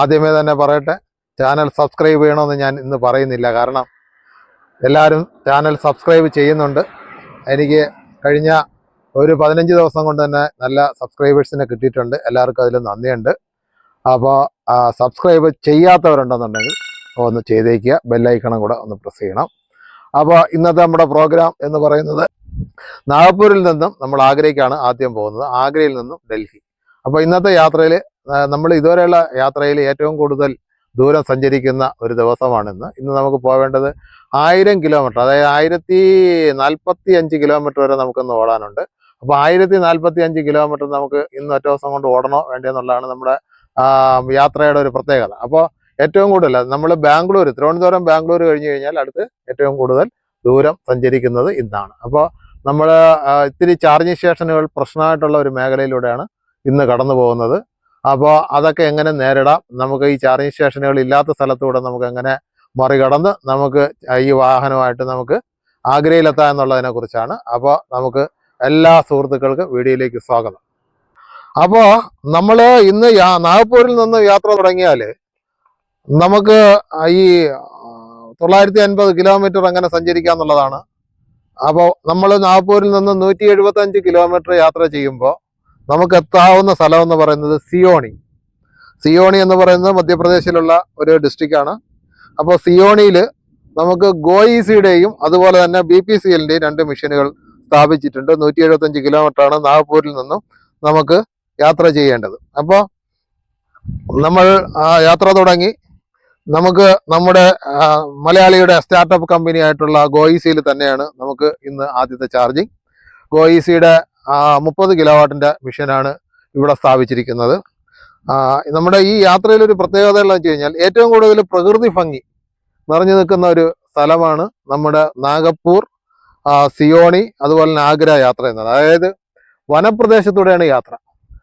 ആദ്യമേ തന്നെ പറയട്ടെ ചാനൽ സബ്സ്ക്രൈബ് ചെയ്യണമെന്ന് ഞാൻ ഇന്ന് പറയുന്നില്ല. കാരണം എല്ലാവരും ചാനൽ സബ്സ്ക്രൈബ് ചെയ്യുന്നുണ്ട്. എനിക്ക് കഴിഞ്ഞ ഒരു പതിനഞ്ച് ദിവസം കൊണ്ട് തന്നെ നല്ല സബ്സ്ക്രൈബേഴ്സിനെ കിട്ടിയിട്ടുണ്ട്. എല്ലാവർക്കും അതിൽ നന്ദിയുണ്ട്. അപ്പോൾ സബ്സ്ക്രൈബ് ചെയ്യാത്തവരുണ്ടെന്നുണ്ടെങ്കിൽ ഒന്ന് ചെയ്തേക്കുക. ബെല്ലൈക്കണം കൂടെ ഒന്ന് പ്രസ് ചെയ്യണം. അപ്പോൾ ഇന്നത്തെ നമ്മുടെ പ്രോഗ്രാം എന്ന് പറയുന്നത് നാഗ്പൂരിൽ നിന്നും നമ്മൾ ആഗ്രയ്ക്കാണ് ആദ്യം പോകുന്നത്. ആഗ്രയിൽ നിന്നും ഡൽഹി. അപ്പോൾ ഇന്നത്തെ യാത്രയിൽ നമ്മൾ ഇതുവരെയുള്ള യാത്രയിൽ ഏറ്റവും കൂടുതൽ ദൂരം സഞ്ചരിക്കുന്ന ഒരു ദിവസമാണ് ഇന്ന് ഇന്ന് നമുക്ക് പോകേണ്ടത് ആയിരം കിലോമീറ്റർ അതായത് ആയിരത്തി നാൽപ്പത്തി അഞ്ച് കിലോമീറ്റർ വരെ നമുക്കിന്ന് ഓടാനുണ്ട്. അപ്പോൾ ആയിരത്തി നാൽപ്പത്തി അഞ്ച് കിലോമീറ്റർ നമുക്ക് ഇന്ന് ഒറ്റ ദിവസം കൊണ്ട് ഓടണോ വേണ്ടതെന്നുള്ളതാണ് നമ്മുടെ യാത്രയുടെ ഒരു പ്രത്യേകത. അപ്പോൾ ഏറ്റവും കൂടുതൽ നമ്മൾ ബാംഗ്ലൂർ തിരുവനന്തപുരം ബാംഗ്ലൂർ കഴിഞ്ഞ് കഴിഞ്ഞാൽ അടുത്ത് ഏറ്റവും കൂടുതൽ ദൂരം സഞ്ചരിക്കുന്നത് ഇന്നാണ്. അപ്പോൾ നമ്മൾ ഇത്തിരി ചാർജിങ് സ്റ്റേഷനുകൾ പ്രശ്നമായിട്ടുള്ള ഒരു മേഖലയിലൂടെയാണ് ഇന്ന് കടന്നു പോകുന്നത്. അപ്പോൾ അതൊക്കെ എങ്ങനെ നേരിടാം? നമുക്ക് ഈ ചാർജിങ് സ്റ്റേഷനുകൾ ഇല്ലാത്ത സ്ഥലത്തൂടെ നമുക്ക് എങ്ങനെ മറികടന്ന് നമുക്ക് ഈ വാഹനമായിട്ട് നമുക്ക് ആഗ്രയിലെത്താം എന്നുള്ളതിനെ കുറിച്ചാണ്. അപ്പോൾ നമുക്ക് എല്ലാ സുഹൃത്തുക്കൾക്കും വീഡിയോയിലേക്ക് സ്വാഗതം. അപ്പോൾ നമ്മൾ ഇന്ന് നാഗ്പൂരിൽ നിന്ന് യാത്ര തുടങ്ങിയാൽ നമുക്ക് ഈ തൊള്ളായിരത്തി അൻപത് കിലോമീറ്റർ അങ്ങനെ സഞ്ചരിക്കുക എന്നുള്ളതാണ്. അപ്പോൾ നമ്മൾ നാഗ്പൂരിൽ നിന്ന് നൂറ്റി എഴുപത്തി അഞ്ച് കിലോമീറ്റർ യാത്ര ചെയ്യുമ്പോൾ നമുക്ക് എത്താവുന്ന സ്ഥലം എന്ന് പറയുന്നത് സിയോണി. സിയോണി എന്ന് പറയുന്നത് മധ്യപ്രദേശിലുള്ള ഒരു ഡിസ്ട്രിക്റ്റാണ് അപ്പോൾ സിയോണിയിൽ നമുക്ക് ഗോയിസിയുടെയും അതുപോലെ തന്നെ ബി പി സി എല്ലിന്റെയും രണ്ട് മെഷീനുകൾ സ്ഥാപിച്ചിട്ടുണ്ട്. നൂറ്റി എഴുപത്തഞ്ച് കിലോമീറ്ററാണ് നാഗ്പൂരിൽ നിന്നും നമുക്ക് യാത്ര ചെയ്യേണ്ടത്. അപ്പോൾ നമ്മൾ യാത്ര തുടങ്ങി. നമുക്ക് നമ്മുടെ മലയാളിയുടെ സ്റ്റാർട്ടപ്പ് കമ്പനി ആയിട്ടുള്ള ഗോയിസിയിൽ തന്നെയാണ് നമുക്ക് ഇന്ന് ആദ്യത്തെ ചാർജിങ് ഗോയിസിയുടെ മുപ്പത് കിലോ വാട്ടിന്റെ മെഷീനാണ് ഇവിടെ സ്ഥാപിച്ചിരിക്കുന്നത്. നമ്മുടെ ഈ യാത്രയിൽ ഒരു പ്രത്യേകത ഉള്ളതെന്ന് വെച്ച് കഴിഞ്ഞാൽ ഏറ്റവും കൂടുതൽ പ്രകൃതി ഭംഗി നിറഞ്ഞു നിൽക്കുന്ന ഒരു സ്ഥലമാണ് നമ്മുടെ നാഗപ്പൂർ സിയോണി അതുപോലെ തന്നെ ആഗ്ര യാത്ര എന്നത്. അതായത് വനപ്രദേശത്തൂടെയാണ് യാത്ര.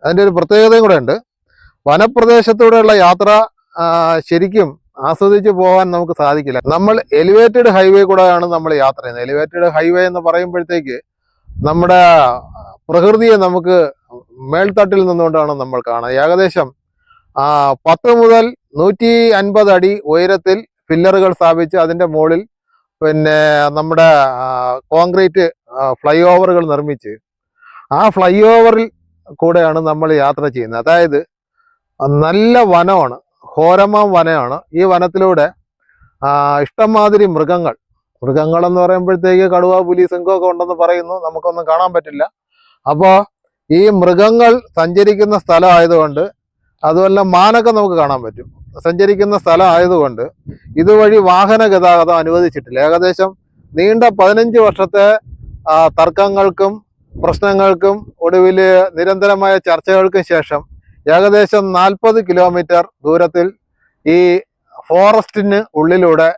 അതിന്റെ ഒരു പ്രത്യേകതയും കൂടെ ഉണ്ട്. വനപ്രദേശത്തൂടെയുള്ള യാത്ര ശരിക്കും ആസ്വദിച്ച് പോകാൻ നമുക്ക് സാധിക്കില്ല. നമ്മൾ എലിവേറ്റഡ് ഹൈവേ കൂടെയാണ് നമ്മൾ യാത്ര ചെയ്യുന്നത്. എലിവേറ്റഡ് ഹൈവേ എന്ന് പറയുമ്പോഴത്തേക്ക് നമ്മുടെ പ്രകൃതിയെ നമുക്ക് മേൽത്തട്ടിൽ നിന്നുകൊണ്ടാണ് നമ്മൾ കാണുന്നത്. ഏകദേശം പത്ത് മുതൽ നൂറ്റി അൻപത് അടി ഉയരത്തിൽ പില്ലറുകൾ സ്ഥാപിച്ച് അതിന്റെ മുകളിൽ പിന്നെ നമ്മുടെ കോൺക്രീറ്റ് ഫ്ലൈ ഓവറുകൾ നിർമ്മിച്ച് ആ ഫ്ലൈ ഓവറിൽ കൂടെയാണ് നമ്മൾ യാത്ര ചെയ്യുന്നത്. അതായത് നല്ല വനമാണ് ഘോരമാം വനമാണ്. ഈ വനത്തിലൂടെ ഇഷ്ടംമാതിരി മൃഗങ്ങൾ മൃഗങ്ങളെന്ന് പറയുമ്പോഴത്തേക്ക് കടുവ പുലി സിംഹമൊക്കെ ഉണ്ടെന്ന് പറയുന്നു. നമുക്കൊന്നും കാണാൻ പറ്റില്ല. അപ്പോൾ ഈ മൃഗങ്ങൾ സഞ്ചരിക്കുന്ന സ്ഥലം ആയതുകൊണ്ട് അതുമല്ല മാനൊക്കെ നമുക്ക് കാണാൻ പറ്റും. സഞ്ചരിക്കുന്ന സ്ഥലം ആയതുകൊണ്ട് ഇതുവഴി വാഹന ഗതാഗതം അനുവദിച്ചിട്ടില്ല. ഏകദേശം നീണ്ട പതിനഞ്ച് വർഷത്തെ തർക്കങ്ങൾക്കും പ്രശ്നങ്ങൾക്കും ഒടുവിൽ നിരന്തരമായ ചർച്ചകൾക്കും ശേഷം ഏകദേശം നാൽപ്പത് കിലോമീറ്റർ ദൂരത്തിൽ ഈ ഫോറസ്റ്റിന് ഉള്ളിലൂടെ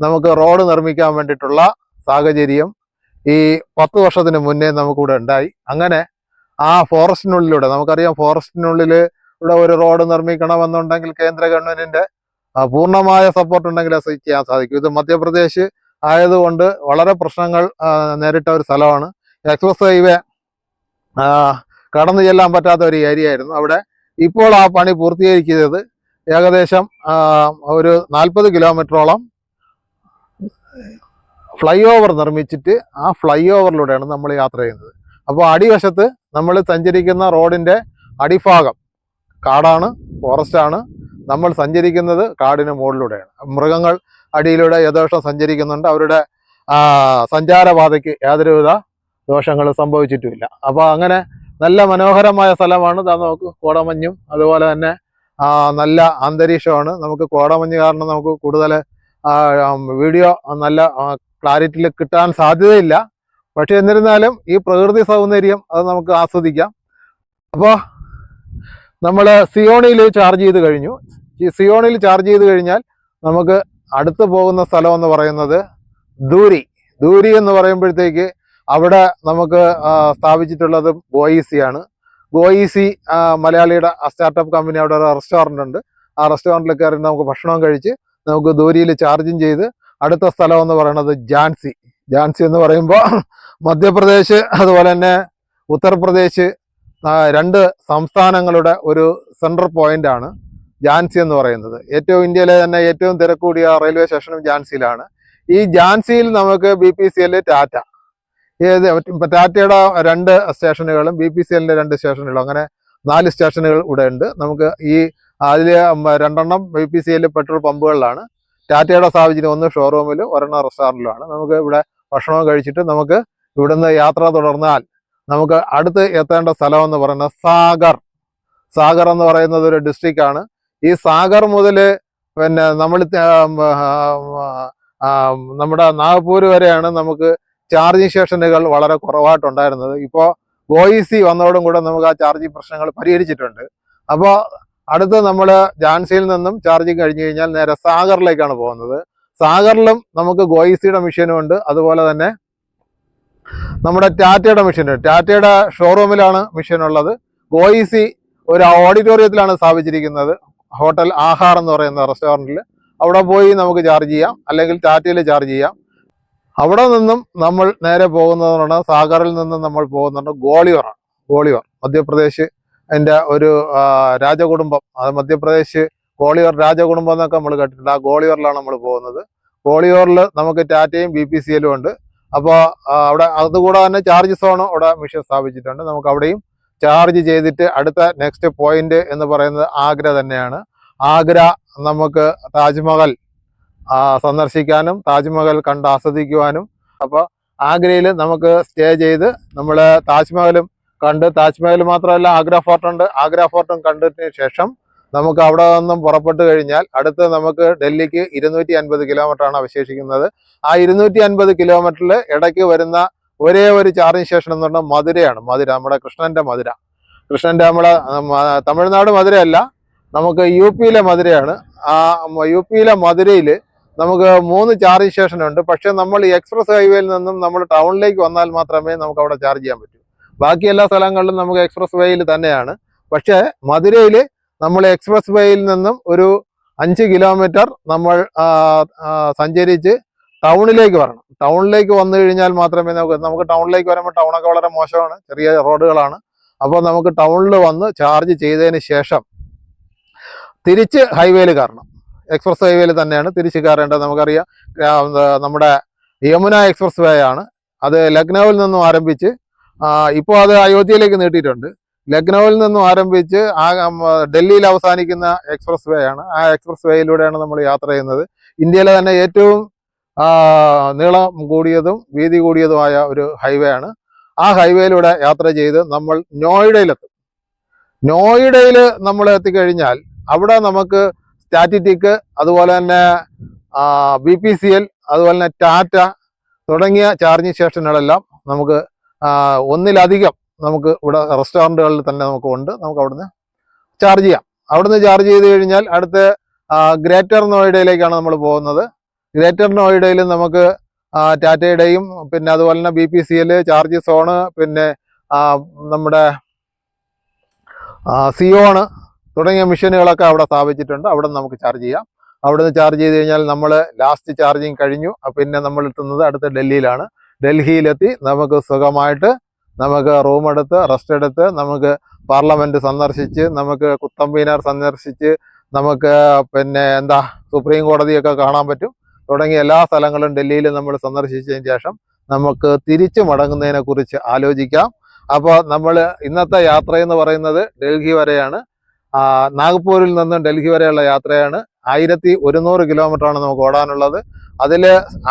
നമുക്ക് റോഡ് നിർമ്മിക്കാൻ വേണ്ടിയിട്ടുള്ള സാഹചര്യം ഈ പത്ത് വർഷത്തിന് മുന്നേ നമുക്കിവിടെ ഉണ്ടായി. അങ്ങനെ ആ ഫോറസ്റ്റിനുള്ളിലൂടെ നമുക്കറിയാം ഫോറസ്റ്റിനുള്ളിൽ ഇവിടെ ഒരു റോഡ് നിർമ്മിക്കണമെന്നുണ്ടെങ്കിൽ കേന്ദ്ര ഗവൺമെന്റിന്റെ പൂർണമായ സപ്പോർട്ട് ഉണ്ടെങ്കിൽ അത് ചെയ്യാൻ സാധിക്കും. ഇത് മധ്യപ്രദേശ് ആയതുകൊണ്ട് വളരെ പ്രശ്നങ്ങൾ നേരിട്ട ഒരു സ്ഥലമാണ്. എക്സ്പ്രസ് ഹൈവേ കടന്നു ചെല്ലാൻ പറ്റാത്ത ഒരു ഏരിയ ആയിരുന്നു. അവിടെ ഇപ്പോൾ ആ പണി പൂർത്തീകരിക്കുന്നത് ഏകദേശം ഒരു നാൽപ്പത് കിലോമീറ്ററോളം ഫ്ലൈ ഓവർ നിർമ്മിച്ചിട്ട് ആ ഫ്ലൈ ഓവറിലൂടെയാണ് നമ്മൾ യാത്ര ചെയ്യുന്നത്. അപ്പോൾ അടിവശത്ത് നമ്മൾ സഞ്ചരിക്കുന്ന റോഡിന്റെ അടിഭാഗം കാടാണ് ഫോറസ്റ്റാണ് നമ്മൾ സഞ്ചരിക്കുന്നത് കാടിന് മുകളിലൂടെയാണ്. മൃഗങ്ങൾ അടിയിലൂടെ യഥേഷ്ടം സഞ്ചരിക്കുന്നുണ്ട്. അവരുടെ സഞ്ചാരപാതയ്ക്ക് യാതൊരുവിധ ദോഷങ്ങളും സംഭവിച്ചിട്ടുമില്ല. അപ്പോൾ അങ്ങനെ നല്ല മനോഹരമായ സ്ഥലമാണ്. ഇതാ നമുക്ക് കോടമഞ്ഞും അതുപോലെ തന്നെ നല്ല അന്തരീക്ഷമാണ്. നമുക്ക് കോടമഞ്ഞ് കാരണം നമുക്ക് കൂടുതൽ വീഡിയോ നല്ല ക്ലാരിറ്റിയിൽ കിട്ടാൻ സാധ്യതയില്ല. പക്ഷെ എന്നിരുന്നാലും ഈ പ്രകൃതി സൗന്ദര്യം അത് നമുക്ക് ആസ്വദിക്കാം. അപ്പോൾ നമ്മൾ സിയോണിയിൽ ചാർജ് ചെയ്ത് കഴിഞ്ഞു. ഈ സിയോണിൽ ചാർജ് ചെയ്ത് കഴിഞ്ഞാൽ നമുക്ക് അടുത്ത് പോകുന്ന സ്ഥലം എന്ന് പറയുന്നത് ദൂരി. ദൂരി എന്ന് പറയുമ്പോഴത്തേക്ക് അവിടെ നമുക്ക് സ്ഥാപിച്ചിട്ടുള്ളത് ഗോയിസി ആണ് ഗോയിസി മലയാളിയുടെ സ്റ്റാർട്ടപ്പ് കമ്പനി അവിടെ ഒരു റെസ്റ്റോറന്റ് ഉണ്ട്. ആ റെസ്റ്റോറന്റിൽ കയറി നമുക്ക് ഭക്ഷണം കഴിച്ച് നമുക്ക് ദൂരിയിൽ ചാർജും ചെയ്ത് അടുത്ത സ്ഥലം എന്ന് പറയുന്നത് ജാൻസി. ജാൻസി എന്ന് പറയുമ്പോൾ മധ്യപ്രദേശ് അതുപോലെ തന്നെ ഉത്തർപ്രദേശ് രണ്ട് സംസ്ഥാനങ്ങളുടെ ഒരു സെൻട്രൽ പോയിന്റ് ആണ് ജാൻസി എന്ന് പറയുന്നത്. ഏറ്റവും ഇന്ത്യയിലെ തന്നെ ഏറ്റവും തിരക്കൂടിയ റെയിൽവേ സ്റ്റേഷനും ജാൻസിയിലാണ്. ഈ ജാൻസിയിൽ നമുക്ക് B P C L Tata ഏത് ടാറ്റയുടെ രണ്ട് സ്റ്റേഷനുകളും ബി പി സി എല്ലിന്റെ രണ്ട് സ്റ്റേഷനുകളും അങ്ങനെ നാല് സ്റ്റേഷനുകൾ ഇവിടെ ഉണ്ട്. നമുക്ക് ഈ അതിൽ രണ്ടെണ്ണം ബി പി സി എല്ലിൽ പെട്രോൾ പമ്പുകളിലാണ് ടാറ്റയുടെ സാഹചര്യം ഒന്ന് ഷോറൂമിലും ഒരെണ്ണം റെസ്റ്റോറന്റിലുമാണ്. നമുക്ക് ഇവിടെ ഭക്ഷണം കഴിച്ചിട്ട് നമുക്ക് ഇവിടുന്ന് യാത്ര തുടർന്നാൽ നമുക്ക് അടുത്ത് എത്തേണ്ട സ്ഥലം എന്ന് പറയുന്നത് സാഗർ. സാഗർ എന്ന് പറയുന്നത് ഒരു ഡിസ്ട്രിക്റ്റാണ് ഈ സാഗർ മുതൽ പിന്നെ നമ്മൾ നമ്മുടെ നാഗ്പൂർ വരെയാണ് നമുക്ക് ചാർജിങ് സ്റ്റേഷനുകൾ വളരെ കുറവായിട്ടുണ്ടായിരുന്നത്. ഇപ്പോൾ ഒ ഇ സി വന്നതോടും കൂടെ നമുക്ക് ആ ചാർജിങ് പ്രശ്നങ്ങൾ പരിഹരിച്ചിട്ടുണ്ട്. അപ്പോൾ അടുത്ത് നമ്മൾ ജാൻസിയിൽ നിന്നും ചാർജിങ് കഴിഞ്ഞ് കഴിഞ്ഞാൽ നേരെ സാഗറിലേക്കാണ് പോകുന്നത്. സാഗറിലും നമുക്ക് ഗോയിസിയുടെ മെഷീനും ഉണ്ട്. അതുപോലെ തന്നെ നമ്മുടെ ടാറ്റയുടെ മെഷീൻ ടാറ്റയുടെ ഷോറൂമിലാണ് മെഷീൻ ഉള്ളത്. ഗോയിസി ഒരു ഓഡിറ്റോറിയത്തിലാണ് സ്ഥാപിച്ചിരിക്കുന്നത്. ഹോട്ടൽ ആഹാർ എന്ന് പറയുന്ന റെസ്റ്റോറന്റിൽ അവിടെ പോയി നമുക്ക് ചാർജ് ചെയ്യാം. അല്ലെങ്കിൽ ടാറ്റയിൽ ചാർജ് ചെയ്യാം. അവിടെ നിന്നും നമ്മൾ നേരെ പോകുന്നതാണ്. സാഗറിൽ നിന്നും നമ്മൾ പോകുന്നുണ്ട് ഗോളിയോറാണ് ഗോളിയോർ മധ്യപ്രദേശ് എന്റെ ഒരു രാജകുടുംബം അത് മധ്യപ്രദേശ് ഗോളിയോർ രാജകുടുംബം എന്നൊക്കെ നമ്മൾ കേട്ടിട്ടുണ്ട്. ആ ഗോളിയോറിലാണ് നമ്മൾ പോകുന്നത്. ഗോളിയോറിൽ നമുക്ക് ടാറ്റയും ബി പി സി എല്ലും ഉണ്ട്. അപ്പോൾ അവിടെ അതുകൂടാതെ തന്നെ ചാർജ് സോണും അവിടെ മിഷൻ സ്ഥാപിച്ചിട്ടുണ്ട്. നമുക്ക് അവിടെയും ചാർജ് ചെയ്തിട്ട് അടുത്ത നെക്സ്റ്റ് പോയിന്റ് എന്ന് പറയുന്നത് ആഗ്ര തന്നെയാണ്. ആഗ്ര നമുക്ക് താജ്മഹൽ സന്ദർശിക്കാനും താജ്മഹൽ കണ്ട് ആസ്വദിക്കുവാനും. അപ്പോൾ ആഗ്രയിൽ നമുക്ക് സ്റ്റേ ചെയ്ത് നമ്മൾ താജ്മഹലും കണ്ട് താജ്മഹൽ മാത്രമല്ല ആഗ്ര ഫോർട്ട് ഉണ്ട്. ആഗ്ര ഫോർട്ടും കണ്ടതിന് ശേഷം നമുക്ക് അവിടെ നിന്നും പുറപ്പെട്ട് കഴിഞ്ഞാൽ അടുത്ത് നമുക്ക് ഡൽഹിക്ക് ഇരുന്നൂറ്റി അൻപത് കിലോമീറ്റർ ആണ് അവശേഷിക്കുന്നത്. ആ ഇരുന്നൂറ്റി അൻപത് കിലോമീറ്ററിൽ ഇടയ്ക്ക് വരുന്ന ഒരേ ഒരു ചാർജിംഗ് സ്റ്റേഷൻ എന്ന് പറഞ്ഞാൽ മധുരയാണ്. മധുര നമ്മുടെ കൃഷ്ണന്റെ മധുര. കൃഷ്ണന്റെ നമ്മളെ തമിഴ്നാട് മധുരയല്ല നമുക്ക് യു പിയിലെ മധുരയാണ്. ആ യു പിയിലെ മധുരയിൽ നമുക്ക് മൂന്ന് ചാർജിംഗ് സ്റ്റേഷൻ ഉണ്ട്. പക്ഷെ നമ്മൾ എക്സ്പ്രസ് ഹൈവേയിൽ നിന്നും നമ്മൾ ടൗണിലേക്ക് വന്നാൽ മാത്രമേ നമുക്ക് അവിടെ ചാർജ് ചെയ്യാൻ പറ്റൂ. ബാക്കി എല്ലാ സ്ഥലങ്ങളിലും നമുക്ക് എക്സ്പ്രസ് വേയിൽ തന്നെയാണ്. പക്ഷേ മധുരയിൽ നമ്മൾ എക്സ്പ്രസ് വേയിൽ നിന്നും ഒരു അഞ്ച് കിലോമീറ്റർ നമ്മൾ സഞ്ചരിച്ച് ടൗണിലേക്ക് വരണം. ടൗണിലേക്ക് വന്നു കഴിഞ്ഞാൽ മാത്രമേ നമുക്ക് നമുക്ക് ടൗണിലേക്ക് വരുമ്പോൾ ടൗണൊക്കെ വളരെ മോശമാണ് ചെറിയ റോഡുകളാണ് അപ്പോൾ നമുക്ക് ടൗണിൽ വന്ന് ചാർജ് ചെയ്തതിന് ശേഷം തിരിച്ച് ഹൈവേയിൽ കയറണം. എക്സ്പ്രസ് ഹൈവേയിൽ തന്നെയാണ് തിരിച്ച് കയറേണ്ടത് നമുക്കറിയാം. നമ്മുടെ യമുന എക്സ്പ്രസ് വേ ആണ്. അത് ലക്നൌവിൽ നിന്നും ആരംഭിച്ച് ഇപ്പോൾ അത് അയോധ്യയിലേക്ക് നീട്ടിയിട്ടുണ്ട്. ലക്നൌവിൽ നിന്നും ആരംഭിച്ച് ആ ഡൽഹിയിൽ അവസാനിക്കുന്ന എക്സ്പ്രസ് വേ ആണ്. ആ എക്സ്പ്രസ് വേയിലൂടെയാണ് നമ്മൾ യാത്ര ചെയ്യുന്നത്. ഇന്ത്യയിലെ തന്നെ ഏറ്റവും നീളം കൂടിയതും വീതി കൂടിയതുമായ ഒരു ഹൈവേ ആണ്. ആ ഹൈവേയിലൂടെ യാത്ര ചെയ്ത് നമ്മൾ നോയിഡയിലെത്തും. നോയിഡയിൽ നമ്മൾ എത്തിക്കഴിഞ്ഞാൽ അവിടെ നമുക്ക് സ്റ്റാറ്റിറ്റിക് അതുപോലെ തന്നെ ബി പി സി എൽ അതുപോലെ തന്നെ ടാറ്റ തുടങ്ങിയ ചാർജിങ് സ്റ്റേഷനുകളെല്ലാം നമുക്ക് ഒന്നിലധികം നമുക്ക് ഇവിടെ റെസ്റ്റോറന്റുകളിൽ തന്നെ നമുക്ക് ഉണ്ട്. നമുക്ക് അവിടുന്ന് ചാർജ് ചെയ്യാം. അവിടുന്ന് ചാർജ് ചെയ്ത് കഴിഞ്ഞാൽ അടുത്ത് ഗ്രേറ്റർ നോയിഡയിലേക്കാണ് നമ്മൾ പോകുന്നത്. ഗ്രേറ്റർ നോയിഡയിൽ നമുക്ക് ടാറ്റയുടെയും പിന്നെ അതുപോലെ തന്നെ B P C L charge zone പിന്നെ നമ്മുടെ സിയോണ് തുടങ്ങിയ മെഷീനുകളൊക്കെ അവിടെ സ്ഥാപിച്ചിട്ടുണ്ട്. അവിടെ നമുക്ക് ചാർജ് ചെയ്യാം. അവിടുന്ന് ചാർജ് ചെയ്ത് കഴിഞ്ഞാൽ നമ്മൾ ലാസ്റ്റ് ചാർജിങ് കഴിഞ്ഞു. പിന്നെ നമ്മൾ എത്തുന്നത് അടുത്ത ഡൽഹിയിലാണ്. ഡൽഹിയിലെത്തി. നമുക്ക് സുഖമായിട്ട് നമുക്ക് റൂം എടുത്ത് റെസ്റ്റ് എടുത്ത് നമുക്ക് പാർലമെന്റ് സന്ദർശിച്ച് നമുക്ക് കുത്തമ്പീനാർ സന്ദർശിച്ച് നമുക്ക് പിന്നെ എന്താ സുപ്രീം കോടതിയൊക്കെ കാണാൻ പറ്റും. തുടങ്ങിയ എല്ലാ സ്ഥലങ്ങളും ഡൽഹിയിൽ നമ്മൾ സന്ദർശിച്ചതിന് ശേഷം നമുക്ക് തിരിച്ചു മടങ്ങുന്നതിനെ കുറിച്ച് ആലോചിക്കാം. അപ്പോൾ നമ്മൾ ഇന്നത്തെ യാത്ര എന്ന് പറയുന്നത് ഡൽഹി വരെയാണ്. നാഗ്പൂരിൽ നിന്നും ഡൽഹി വരെയുള്ള യാത്രയാണ്. ആയിരത്തി ഒരുന്നൂറ് ആണ് നമുക്ക് ഓടാനുള്ളത്. അതിൽ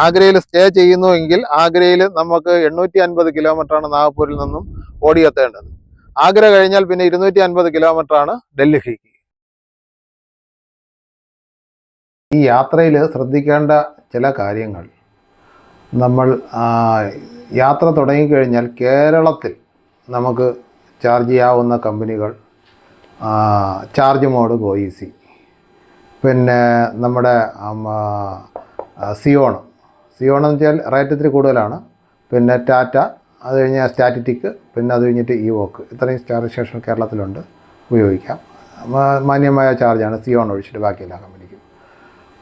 ആഗ്രയിൽ സ്റ്റേ ചെയ്യുന്നു എങ്കിൽ ആഗ്രയിൽ നമുക്ക് എണ്ണൂറ്റി അൻപത് ആണ് നാഗ്പൂരിൽ നിന്നും ഓടിയെത്തേണ്ടത്. ആഗ്ര കഴിഞ്ഞാൽ പിന്നെ ഇരുന്നൂറ്റി അൻപത് ആണ് ഡൽഹിക്ക്. ഈ യാത്രയിൽ ശ്രദ്ധിക്കേണ്ട ചില കാര്യങ്ങൾ. നമ്മൾ യാത്ര തുടങ്ങിക്കഴിഞ്ഞാൽ കേരളത്തിൽ നമുക്ക് ചാർജ് ചെയ്യാവുന്ന കമ്പനികൾ ചാർജ് മോഡ് ഗോ ഈസി പിന്നെ നമ്മുടെ സിയോൺ സിയോൺ എന്ന് വെച്ചാൽ റേറ്റ് ഇത്തിരി കൂടുതലാണ്. പിന്നെ ടാറ്റ അത് കഴിഞ്ഞാൽ സ്റ്റാറ്റിറ്റിക് പിന്നെ അത് കഴിഞ്ഞിട്ട് ഈ വോക്ക് ഇത്രയും ചാർജ് സ്റ്റേഷൻ കേരളത്തിലുണ്ട്. ഉപയോഗിക്കാം. മാന്യമായ ചാർജാണ് സിയോൺ ഒഴിച്ചിട്ട് ബാക്കി എല്ലാ കമ്പനിക്കും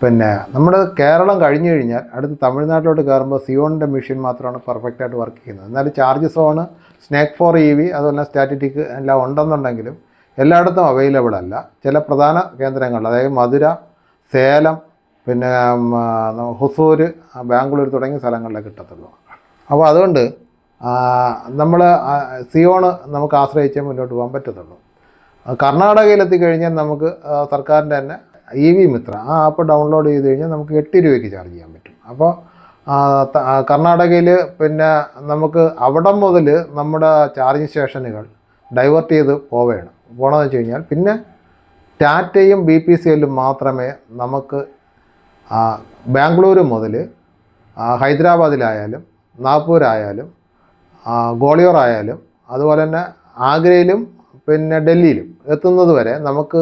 പിന്നെ നമ്മൾ കേരളം കഴിഞ്ഞു കഴിഞ്ഞാൽ അടുത്ത് തമിഴ്നാട്ടിലോട്ട് കയറുമ്പോൾ സിയോണിന്റെ മെഷീൻ മാത്രമാണ് പെർഫെക്റ്റായിട്ട് വർക്ക് ചെയ്യുന്നത്. എന്നാലും ചാർജ് സോണ് സ്നേക്ക് ഫോർ ഇ വി അതുപോലെ സ്റ്റാറ്റിറ്റിക് എല്ലാം ഉണ്ടെന്നുണ്ടെങ്കിലും എല്ലായിടത്തും അവൈലബിൾ അല്ല. ചില പ്രധാന കേന്ദ്രങ്ങൾ അതായത് മധുര സേലം പിന്നെ ഹുസൂര് ബാംഗ്ലൂർ തുടങ്ങിയ സ്ഥലങ്ങളിലേ കിട്ടത്തുള്ളൂ. അപ്പോൾ അതുകൊണ്ട് നമ്മൾ സിയോണ് നമുക്ക് ആശ്രയിച്ചേ മുന്നോട്ട് പോകാൻ പറ്റത്തുള്ളൂ. കർണാടകയിലെത്തി കഴിഞ്ഞാൽ നമുക്ക് സർക്കാരിന്റെ തന്നെ ഇ വി മിത്ര ആ ആപ്പ് ഡൗൺലോഡ് ചെയ്ത് കഴിഞ്ഞാൽ നമുക്ക് എട്ട് രൂപയ്ക്ക് ചാർജ് ചെയ്യാൻ പറ്റും. അപ്പോൾ കർണാടകയിൽ പിന്നെ നമുക്ക് അവിടം മുതൽ നമ്മുടെ ചാർജിങ് സ്റ്റേഷനുകൾ ഡൈവേർട്ട് ചെയ്ത് പോവുകയാണ്. പോകണമെന്ന് വെച്ച് കഴിഞ്ഞാൽ പിന്നെ ടാറ്റയും ബി പി സി എല്ലും മാത്രമേ നമുക്ക് ബാംഗ്ലൂരു മുതൽ ഹൈദരാബാദിലായാലും നാഗ്പൂരായാലും ഗോളിയോറായാലും അതുപോലെ തന്നെ ആഗ്രയിലും പിന്നെ ഡൽഹിയിലും എത്തുന്നത് വരെ നമുക്ക്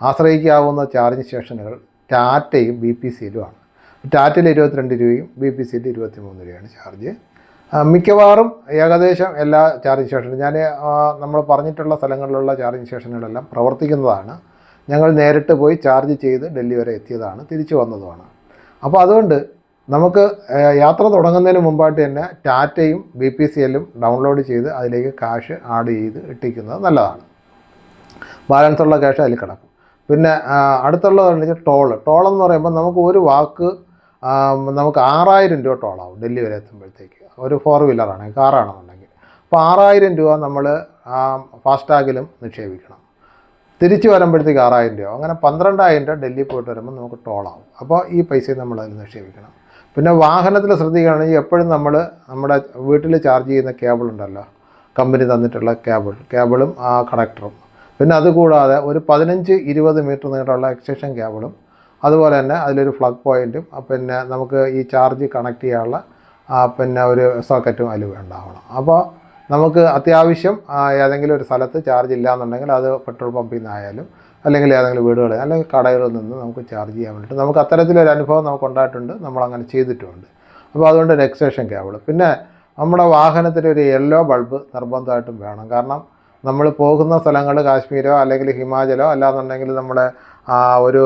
ആശ്രയിക്കാവുന്ന ചാർജിങ് സ്റ്റേഷനുകൾ ടാറ്റയും ബി പി സിയിലുമാണ് ടാറ്റയിൽ ഇരുപത്തിരണ്ട് രൂപയും ബി പി സിയിൽ ഇരുപത്തി മൂന്ന് രൂപയാണ് ചാർജ്. മിക്കവാറും ഏകദേശം എല്ലാ ചാർജിങ് സ്റ്റേഷനും ഞാൻ നമ്മൾ പറഞ്ഞിട്ടുള്ള സ്ഥലങ്ങളിലുള്ള ചാർജിങ് സ്റ്റേഷനുകളെല്ലാം പ്രവർത്തിക്കുന്നതാണ്. ഞങ്ങൾ നേരിട്ട് പോയി ചാർജ് ചെയ്ത് ഡൽഹി വരെ എത്തിയതാണ് തിരിച്ചു വന്നതുമാണ്. അപ്പോൾ അതുകൊണ്ട് നമുക്ക് യാത്ര തുടങ്ങുന്നതിന് മുമ്പായിട്ട് തന്നെ ടാറ്റയും ബി പി സി എല്ലും ഡൗൺലോഡ് ചെയ്ത് അതിലേക്ക് കാഷ് ആഡ് ചെയ്ത് ഇട്ടിക്കുന്നത് നല്ലതാണ്. ബാലൻസ് ഉള്ള ക്യാഷ് അതിൽ കിടക്കും. പിന്നെ അടുത്തുള്ളതെന്ന് വെച്ചാൽ ടോൾ ടോളെന്ന് പറയുമ്പോൾ നമുക്ക് ഒരു വാക്ക് നമുക്ക് ആറായിരം രൂപ ടോളാവും ഡൽഹി വരെ എത്തുമ്പോഴത്തേക്ക്. ഒരു ഫോർ വീലറാണ് കാറാണെന്നുണ്ടെങ്കിൽ. അപ്പോൾ ആറായിരം രൂപ നമ്മൾ ഫാസ്ടാഗിലും നിക്ഷേപിക്കണം. തിരിച്ചു വരുമ്പോഴത്തേക്ക് ആറായിരം രൂപ. അങ്ങനെ പന്ത്രണ്ടായിരം രൂപ ഡൽഹി പോയിട്ട് വരുമ്പോൾ നമുക്ക് ടോളാവും അപ്പോൾ ഈ പൈസയും നമ്മൾ അതിൽ നിക്ഷേപിക്കണം. പിന്നെ വാഹനത്തിൽ ശ്രദ്ധിക്കുകയാണെങ്കിൽ എപ്പോഴും നമ്മൾ നമ്മുടെ വീട്ടിൽ ചാർജ് ചെയ്യുന്ന കേബിൾ ഉണ്ടല്ലോ. കമ്പനി തന്നിട്ടുള്ള കേബിൾ കേബിളും ആ കണക്ടറും പിന്നെ അതുകൂടാതെ ഒരു പതിനഞ്ച് ഇരുപത് മീറ്റർ നീളമുള്ള എക്സ്റ്റൻഷൻ കേബിളും അതുപോലെ തന്നെ അതിലൊരു ഫ്ലഗ് പോയിന്റും പിന്നെ നമുക്ക് ഈ ചാർജ് കണക്ട് ചെയ്യാനുള്ള പിന്നെ ഒരു സോക്കറ്റും അതിൽ ഉണ്ടാവണം. അപ്പോൾ നമുക്ക് അത്യാവശ്യം ഏതെങ്കിലും ഒരു സ്ഥലത്ത് ചാർജ് ഇല്ല എന്നുണ്ടെങ്കിൽ അത് പെട്രോൾ പമ്പിൽ നിന്നായാലും അല്ലെങ്കിൽ ഏതെങ്കിലും വീടുകളിൽ അല്ലെങ്കിൽ കടകളിൽ നിന്ന് നമുക്ക് ചാർജ് ചെയ്യാൻ വേണ്ടിയിട്ട് നമുക്ക് അത്തരത്തിലൊരു അനുഭവം നമുക്ക് ഉണ്ടായിട്ടുണ്ട് നമ്മൾ അങ്ങനെ ചെയ്തിട്ടുമുണ്ട് അപ്പോൾ അതുകൊണ്ട് ഒരു എക്സ്റ്റേഷൻ പിന്നെ നമ്മുടെ വാഹനത്തിൽ ഒരു യെല്ലോ ബൾബ് നിർബന്ധമായിട്ടും വേണം. കാരണം നമ്മൾ പോകുന്ന സ്ഥലങ്ങൾ കാശ്മീരോ അല്ലെങ്കിൽ ഹിമാചലോ അല്ലാന്നുണ്ടെങ്കിൽ നമ്മുടെ ഒരു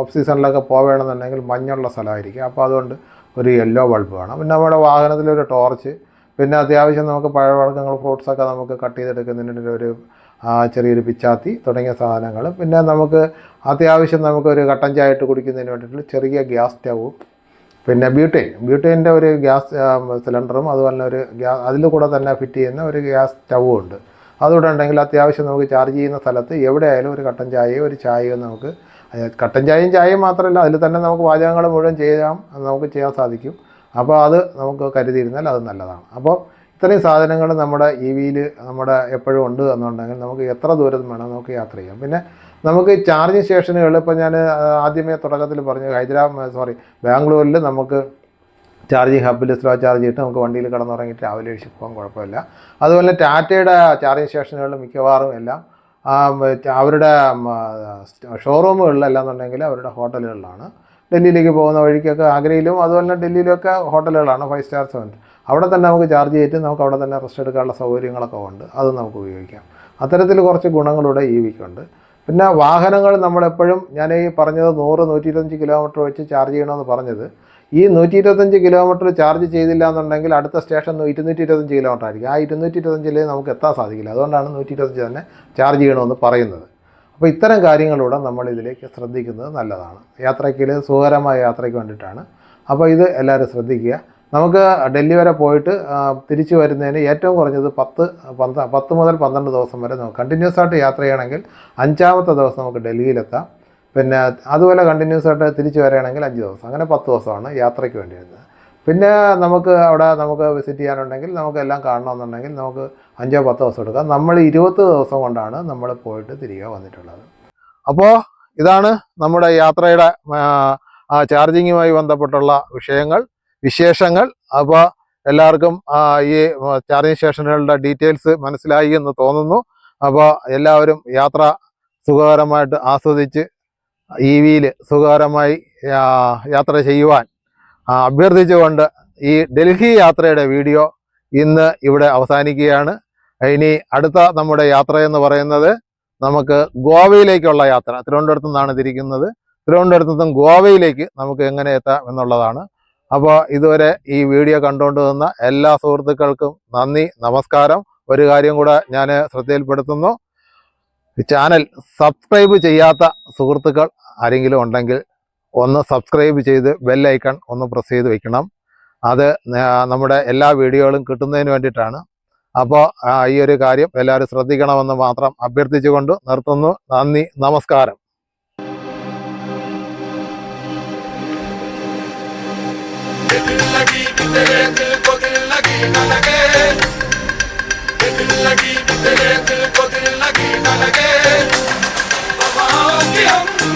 ഓഫ് സീസണിലൊക്കെ പോവുകയാണെന്നുണ്ടെങ്കിൽ മഞ്ഞുള്ള സ്ഥലമായിരിക്കും. അപ്പോൾ അതുകൊണ്ട് ഒരു യെല്ലോ ബൾബ് വേണം. പിന്നെ നമ്മുടെ വാഹനത്തിലൊരു ടോർച്ച് പിന്നെ അത്യാവശ്യം നമുക്ക് പഴവർഗങ്ങൾ ഫ്രൂട്ട്സൊക്കെ നമുക്ക് കട്ട് ചെയ്തെടുക്കുന്നതിന്റെ ഒരു ചെറിയൊരു പിച്ചാത്തി തുടങ്ങിയ സാധനങ്ങൾ പിന്നെ നമുക്ക് അത്യാവശ്യം നമുക്കൊരു കട്ടൻ ചായ ഇട്ട് കുടിക്കുന്നതിന് വേണ്ടിയിട്ടുള്ള ചെറിയ ഗ്യാസ് സ്റ്റൗവും പിന്നെ ബ്യൂട്ടൈൻ ബ്യൂട്ടൈന്റെ ഒരു ഗ്യാസ് സിലിണ്ടറും അതുപോലെ ഒരു ഗ്യാസ് അതിൽ കൂടെ തന്നെ ഫിറ്റ് ചെയ്യുന്ന ഒരു ഗ്യാസ് സ്റ്റൗവും ഉണ്ട്. അതുകൂടെ ഉണ്ടെങ്കിൽ അത്യാവശ്യം നമുക്ക് ചാർജ് ചെയ്യുന്ന സ്ഥലത്ത് എവിടെയായാലും ഒരു കട്ടൻ ചായയോ ഒരു ചായയോ നമുക്ക് കട്ടൻ ചായയും ചായയും മാത്രമല്ല അതിൽ തന്നെ നമുക്ക് പാചകങ്ങൾ മുഴുവൻ ചെയ്യാം നമുക്ക് ചെയ്യാൻ സാധിക്കും. അപ്പോൾ അത് നമുക്ക് കരുതിയിരുന്നാൽ അത് നല്ലതാണ്. അപ്പോൾ ഇത്രയും സാധനങ്ങൾ നമ്മുടെ ഇ വിയിൽ നമ്മുടെ എപ്പോഴും ഉണ്ട് എന്നുണ്ടെങ്കിൽ നമുക്ക് എത്ര ദൂരം വേണം നമുക്ക് യാത്ര ചെയ്യാം. പിന്നെ നമുക്ക് ചാർജിങ് സ്റ്റേഷനുകൾ ഇപ്പോൾ ഞാൻ ആദ്യമേ തുടക്കത്തിൽ പറഞ്ഞു ഹൈദരാബാദ് സോറി ബാംഗ്ലൂരിൽ നമുക്ക് ചാർജിങ് ഹബ്ബിൽ സ്ലോ ചാർജ് ചെയ്തിട്ട് നമുക്ക് വണ്ടിയിൽ കിടന്നുറങ്ങിയിട്ട് രാവിലെ എഴുതി പോകാൻ കുഴപ്പമില്ല. അതുപോലെ ടാറ്റയുടെ ചാർജിങ് സ്റ്റേഷനുകളിൽ മിക്കവാറും എല്ലാം അവരുടെ ഷോറൂമുകളിലെല്ലാം എന്നുണ്ടെങ്കിൽ അവരുടെ ഹോട്ടലുകളിലാണ്. ഡൽഹിയിലേക്ക് പോകുന്ന വഴിക്കൊക്കെ ആഗ്രയിലും അതുപോലെ ഡൽഹിയിലൊക്കെ ഹോട്ടലുകളാണ് ഫൈവ് സ്റ്റാർ സെവൻ. അവിടെ തന്നെ നമുക്ക് ചാർജ് ചെയ്തിട്ട് നമുക്ക് അവിടെ തന്നെ റെസ്റ്റ് എടുക്കാനുള്ള സൗകര്യങ്ങളൊക്കെ ഉണ്ട്. അത് നമുക്ക് ഉപയോഗിക്കാം. അത്തരത്തിൽ കുറച്ച് ഗുണങ്ങളുടെ ഇ വിക്കുണ്ട് പിന്നെ വാഹനങ്ങൾ നമ്മളെപ്പോഴും ഞാൻ ഈ പറഞ്ഞത് നൂറ് നൂറ്റി ഇരുപത്തഞ്ച് കിലോമീറ്റർ വെച്ച് ചാർജ് ചെയ്യണമെന്ന് പറഞ്ഞത് ഈ നൂറ്റി ഇരുപത്തഞ്ച് കിലോമീറ്റർ ചാർജ് ചെയ്തില്ല എന്നുണ്ടെങ്കിൽ അടുത്ത സ്റ്റേഷൻ ഇരുന്നൂറ്റി ഇരുപത്തഞ്ച് കിലോമീറ്റർ ആയിരിക്കും. ആ ഇരുന്നൂറ്റി ഇരുപത്തഞ്ചിൽ നമുക്ക് എത്താൻ സാധിക്കില്ല. അതുകൊണ്ടാണ് നൂറ്റി ഇരുപത്തഞ്ച് തന്നെ ചാർജ് ചെയ്യണമെന്ന് പറയുന്നത്. അപ്പോൾ ഇത്തരം കാര്യങ്ങളിലൂടെ നമ്മൾ ഇതിലേക്ക് ശ്രദ്ധിക്കുന്നത് നല്ലതാണ്. യാത്രയ്ക്കിൽ സുഖകരമായ യാത്രയ്ക്ക് വേണ്ടിയിട്ടാണ്. അപ്പോൾ ഇത് എല്ലാവരും ശ്രദ്ധിക്കുക. നമുക്ക് ഡൽഹി വരെ പോയിട്ട് തിരിച്ചു വരുന്നതിന് ഏറ്റവും കുറഞ്ഞത് പത്ത് പന്ത പത്ത് മുതൽ പന്ത്രണ്ട് ദിവസം വരെ നമുക്ക് കണ്ടിന്യൂസ് ആയിട്ട് യാത്ര ചെയ്യണമെങ്കിൽ അഞ്ചാമത്തെ ദിവസം നമുക്ക് ഡൽഹിയിലെത്താം. പിന്നെ അതുപോലെ കണ്ടിന്യൂസ് ആയിട്ട് തിരിച്ചു വരികയാണെങ്കിൽ അഞ്ച് ദിവസം. അങ്ങനെ പത്ത് ദിവസമാണ് യാത്രയ്ക്ക് വേണ്ടി വരുന്നത് പിന്നെ നമുക്ക് അവിടെ നമുക്ക് വിസിറ്റ് ചെയ്യാനുണ്ടെങ്കിൽ നമുക്ക് എല്ലാം കാണണമെന്നുണ്ടെങ്കിൽ നമുക്ക് അഞ്ചോ പത്തോ ദിവസം എടുക്കാം. നമ്മൾ ഇരുപത് ദിവസം കൊണ്ടാണ് നമ്മൾ പോയിട്ട് തിരികെ വന്നിട്ടുള്ളത്. അപ്പോൾ ഇതാണ് നമ്മുടെ യാത്രയുടെ ചാർജിങ്ങുമായി ബന്ധപ്പെട്ടുള്ള വിഷയങ്ങൾ വിശേഷങ്ങൾ. അപ്പോൾ എല്ലാവർക്കും ഈ ചാർജിങ് സ്റ്റേഷനുകളുടെ ഡീറ്റെയിൽസ് മനസ്സിലായി എന്ന് തോന്നുന്നു. അപ്പോൾ എല്ലാവരും യാത്ര സുഖകരമായിട്ട് ആസ്വദിച്ച് ഇ വിയിൽ സുഖകരമായി യാത്ര ചെയ്യുവാൻ അഭ്യർത്ഥിച്ചുകൊണ്ട് ഈ ഡൽഹി യാത്രയുടെ വീഡിയോ ഇന്ന് ഇവിടെ അവസാനിക്കുകയാണ്. ഇനി അടുത്ത നമ്മുടെ യാത്ര എന്ന് പറയുന്നത് നമുക്ക് ഗോവയിലേക്കുള്ള യാത്ര. തിരുവനന്തപുരത്തു നിന്നാണ് തിരിക്കുന്നത്. തിരുവനന്തപുരത്തു നിന്നും ഗോവയിലേക്ക് നമുക്ക് എങ്ങനെ എത്താം എന്നുള്ളതാണ്. അപ്പോൾ ഇതുവരെ ഈ വീഡിയോ കണ്ടുകൊണ്ട് നിന്ന എല്ലാ സുഹൃത്തുക്കൾക്കും നന്ദി നമസ്കാരം. ഒരു കാര്യം കൂടെ ഞാൻ ശ്രദ്ധയിൽപ്പെടുത്തുന്നു. ചാനൽ സബ്സ്ക്രൈബ് ചെയ്യാത്ത സുഹൃത്തുക്കൾ ആരെങ്കിലും ഉണ്ടെങ്കിൽ ഒന്ന് സബ്സ്ക്രൈബ് ചെയ്ത് ബെൽ ഐക്കൺ ഒന്ന് പ്രസ് ചെയ്ത് വെക്കണം. അത് നമ്മുടെ എല്ലാ വീഡിയോകളും കിട്ടുന്നതിന് വേണ്ടിയിട്ടാണ്. അപ്പോൾ ഈ ഒരു കാര്യം എല്ലാവരും ശ്രദ്ധിക്കണമെന്ന് മാത്രം അഭ്യർത്ഥിച്ചുകൊണ്ട് നിർത്തുന്നു. നന്ദി നമസ്കാരം. लगी तेरे दिल को दिल लगी न लगे हम